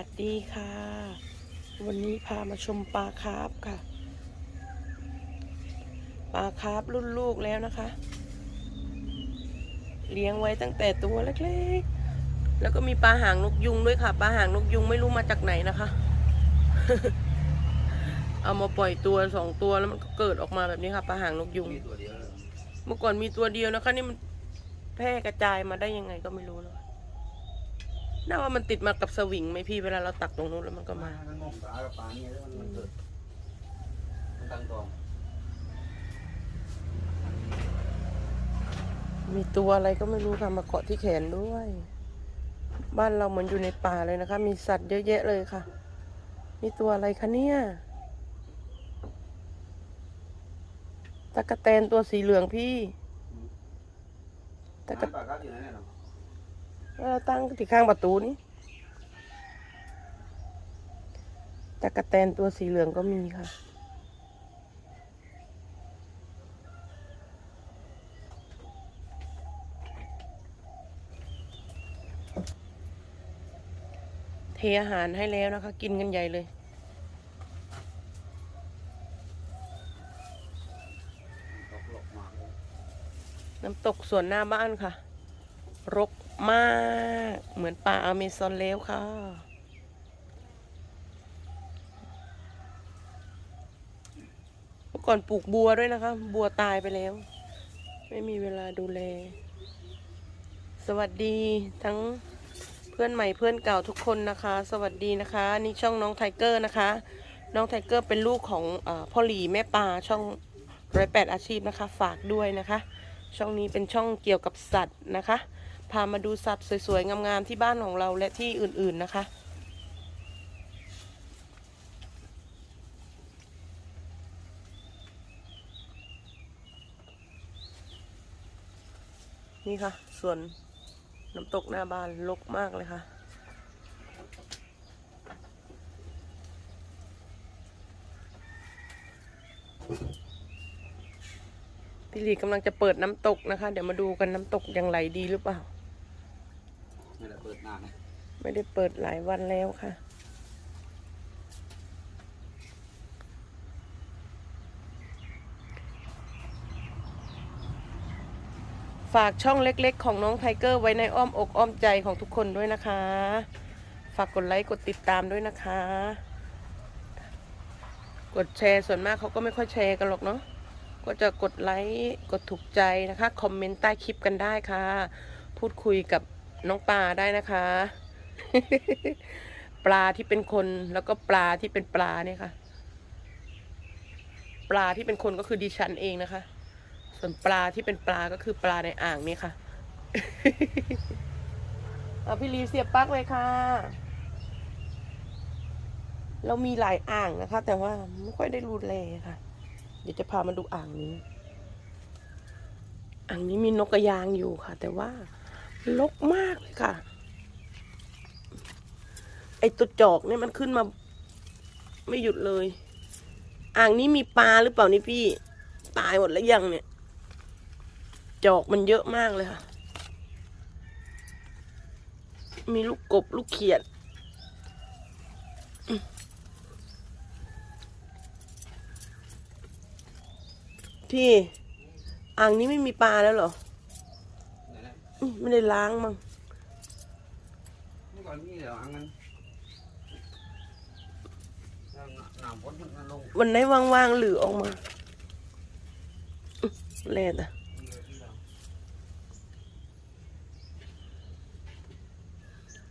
วัสดีค่ะ วันนี้พามาชมปลาคาร์ฟค่ะ ปลาคาร์ฟรุ่นลูกแล้วนะคะ เลี้ยงไว้ตั้งแต่ตัวเล็กๆ แล้วก็มีปลาหางนกยุงด้วยค่ะ ปลาหางนกยุงไม่รู้มาจากไหนนะคะ เอามาปล่อยตัวสองตัวแล้วมันก็เกิดออกมาแบบนี้ค่ะ ปลาหางนกยุง เมื่อก่อนมีตัวเดียวนะคะ นี่มันแพร่กระจายมาได้ยังไงก็ไม่รู้นะ น่าว่ามันติดมากับสวิงไหมพี่เวลาเราตักตรงนู้นแล้วมันก็มา มันงงปลากับปลาเนี่ยแล้วมันมันเกิดมันตั้งตองมีตัวอะไรก็ไม่รู้ค่ะมาเกาะที่แขนด้วย บ้านเราเหมือนอยู่ในป่าเลยนะคะ มีสัตว์เยอะแยะเลยค่ะ มีตัวอะไรคะเนี่ยตะกะแตนตัวสีเหลืองพี่ตะกะน้ำปลาครับอยู่นั่นแหละเนาะเออ ตั้งที่ข้างประตูนี้ตะกะแตนตัวสีเหลืองก็มีค่ะ เทอาหารให้แล้วนะคะ กินกันใหญ่เลยตกหลบมากเลยน้ำตกส่วนหน้าบ้านค่ะ รก มาก เหมือนป่าอเมซอนแล้วค่ะ เมื่อก่อนปลูกบัวด้วยนะคะ บัวตายไปแล้ว ไม่มีเวลาดูแล สวัสดีทั้งเพื่อนใหม่เพื่อนเก่าทุกคนนะคะ สวัสดีนะคะ นี่ช่องน้องไทเกอร์นะคะ น้องไทเกอร์เป็นลูกของอพ่อหลีแม่ปลาช่องร้อยแปดอาชีพนะคะ ฝากด้วยนะคะ ช่องนี้เป็นช่องเกี่ยวกับสัตว์นะคะ พามาดูสัตว์สวยๆ งามๆ ที่บ้านของเราและที่อื่นๆนะคะ นี่ค่ะ ส่วนน้ำตกหน้าบ้านลกมากเลยค่ะพี่หลีกำลังจะเปิดน้ำตกนะคะ เดี๋ยวมาดูกันน้ำตกยังไหลดีหรือเปล่า ไม่ได้เปิดนานนะไม่ได้เปิดหลายวันแล้วค่ะ ฝากช่องเล็กๆ ของน้องไทเกอร์ไว้ในอ้อมอกอ้อมใจของทุกคนด้วยนะคะ ฝากกดไลค์กดติดตามด้วยนะคะ กดแชร์ส่วนมากเขาก็ไม่ค่อยแชร์กันหรอกเนาะก็จะกดไลค์กดถูกใจนะคะ คอมเมนต์ใต้คลิปกันได้ค่ะ พูดคุยกับ น้องปลาได้นะคะ ปลาที่เป็นคนแล้วก็ปลาที่เป็นปลาเนี่ยค่ะ ปลาที่เป็นคนก็คือดิฉันเองนะคะ ส่วนปลาที่เป็นปลาก็คือปลาในอ่างนี่ค่ะเอาพี่ลีเสียบปลั๊กเลยค่ะ เรามีหลายอ่างนะคะ แต่ว่าไม่ค่อยได้รูดแลค่ะ เดี๋ยวจะพามาดูอ่างนี้ อ่างนี้มีนกกระยางอยู่ค่ะ แต่ว่า ลกมากเลยค่ะ ไอตัวจอกเนี่ยมันขึ้นมา ไม่หยุดเลย อ่างนี้มีปลาหรือเปล่านี่พี่ ตายหมดแล้วยังเนี่ย จอกมันเยอะมากเลยค่ะ มีลูกกบลูกเขียดพี่ อ่างนี้ไม่มีปลาแล้วเหรอ ไหนนะอืมไม่ได้ล้างมั้งเมื่อก่อนนี่เดี๋ยวอังนั้นหนามพ้นมันลงวันไหนว่างๆหรือออกมาอื้อแล่นอะ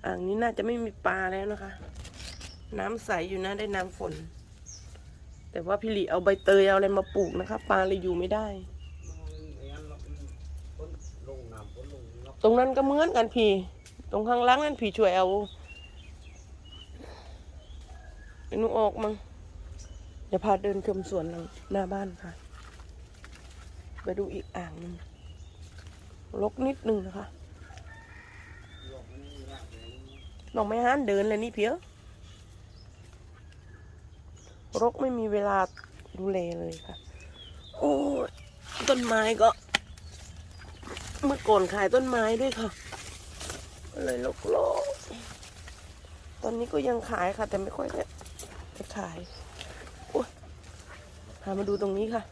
อ่างนี้น่าจะไม่มีปลาแล้วนะคะ น้ำใสอยู่นะได้น้ำฝน แต่ว่าพี่หลีเอาใบเตยเอาอะไรมาปลูกนะคะ ปลาเลยอยู่ไม่ได้ ลงน้ำพ้นลงล็อก ตรงนั้นก็เหมือนกันพี่ ตรงข้างล่างนั่นพี่ช่วยเอาไอ้นูออกมั้งเดี๋ยวพาเดินชมสวนหลังหน้าบ้านค่ะ ไปดูอีกอ่างนึงลกนิดนึงนะคะลงมันนี่ยากเลยน้องไม่ห้านเดินเลยนี่เพียวรกไม่มีเวลาดูแลเลยค่ะ โอ้ต้นไม้ก็ เมื่อก่อนขายต้นไม้ด้วยค่ะเลยลกโลกตอนนี้ก็ยังขายค่ะ แต่ไม่ค่อยได้ไปขายโอ้ยพามาดูตรงนี้ค่ะ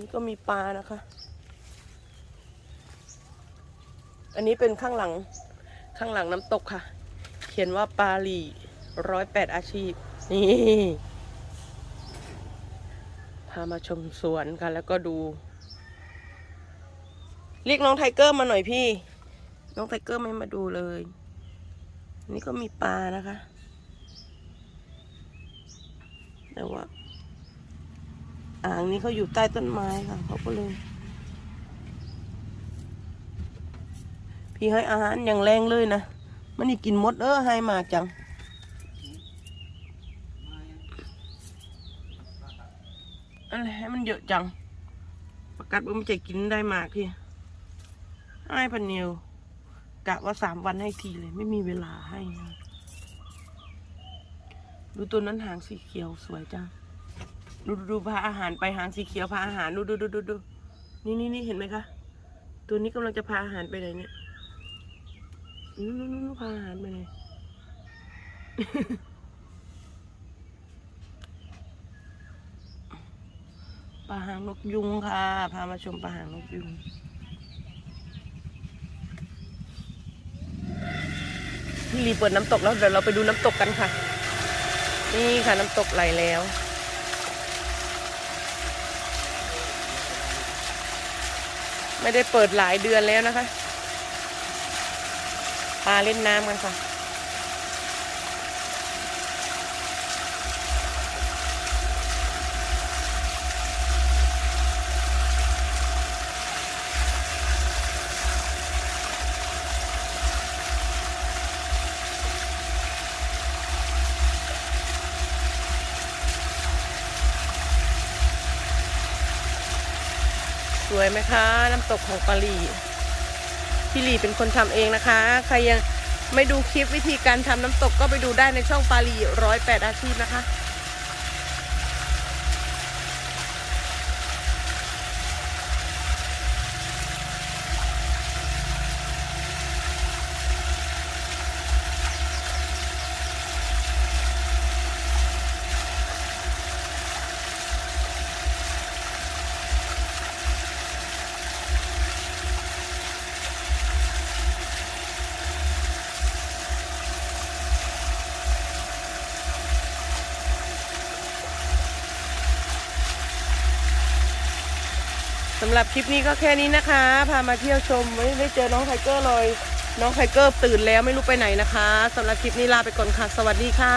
นี้ก็มีปลานะคะ อันนี้เป็นข้างหลังข้างหลังน้ำตกค่ะ เขียนว่าปลาลีร้อยแปดอาชีพ นี่พามาชมสวนค่ะแล้วก็ดู เรียกน้องไทเกอร์มาหน่อยพี่ น้องไทเกอร์ไม่มาดูเลย นี่ก็มีปลานะคะ แต่ว่า อ่างนี้เขาอยู่ใต้ต้นไม้ค่ะเขาก็เลย พี่ให้อาหารอย่างแรงเลยนะ มันนี่กินมดเออให้มากจังอะไรให้มันเยอะจังประกัดว่ามันจะกินได้มากพี่ ให้พันเนียวกะว่าสามวันให้ทีเลย ไม่มีเวลาให้นะดูตัวนั้นหางสีเขียวสวยจังดูดูดูพาอาหารไปหางสีเขียวพาอาหารดูดูดูดูดูนี่นี่นี่เห็นไหมคะ ตัวนี้กำลังจะพาอาหารไปไหนเนี่ยนู่นนู่นนู่นพาอาหารไปไหนปลาหางนกยุงค่ะ พามาชมปลาหางนกยุง พี่ลีเปิดน้ำตกแล้วเดี๋ยวเราไปดูน้ำตกกันค่ะ นี่ค่ะน้ำตกไหลแล้ว ไม่ได้เปิดหลายเดือนแล้วนะคะ ปลาเล่นน้ำกันค่ะ วยไหมคะ น้ำตกของปารีพี่หลีเป็นคนทำเองนะคะ ใครยังไม่ดูคลิปวิธีการทำน้ำตกก็ไปดูได้ในช่องปารีร้อยแปดอาชีพนะคะำหรับคลิปนี้ก็แค่นี้นะคะ พามาเที่ยวชมไม่ได้เจอน้องไทเกอร์เลย น้องไทเกอร์ตื่นแล้วไม่รู้ไปไหนนะคะสำหรับคลิปนี้ลาไปก่อนค่ะ สวัสดีค่ะ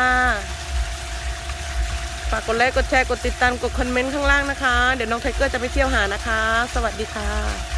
ฝากกดไลค์ กดแชร์ กดติดตาม กดคอมเมนต์ข้างล่างนะคะ เดี๋ยวน้องไทเกอร์จะไปเที่ยวหานะคะ สวัสดีค่ะ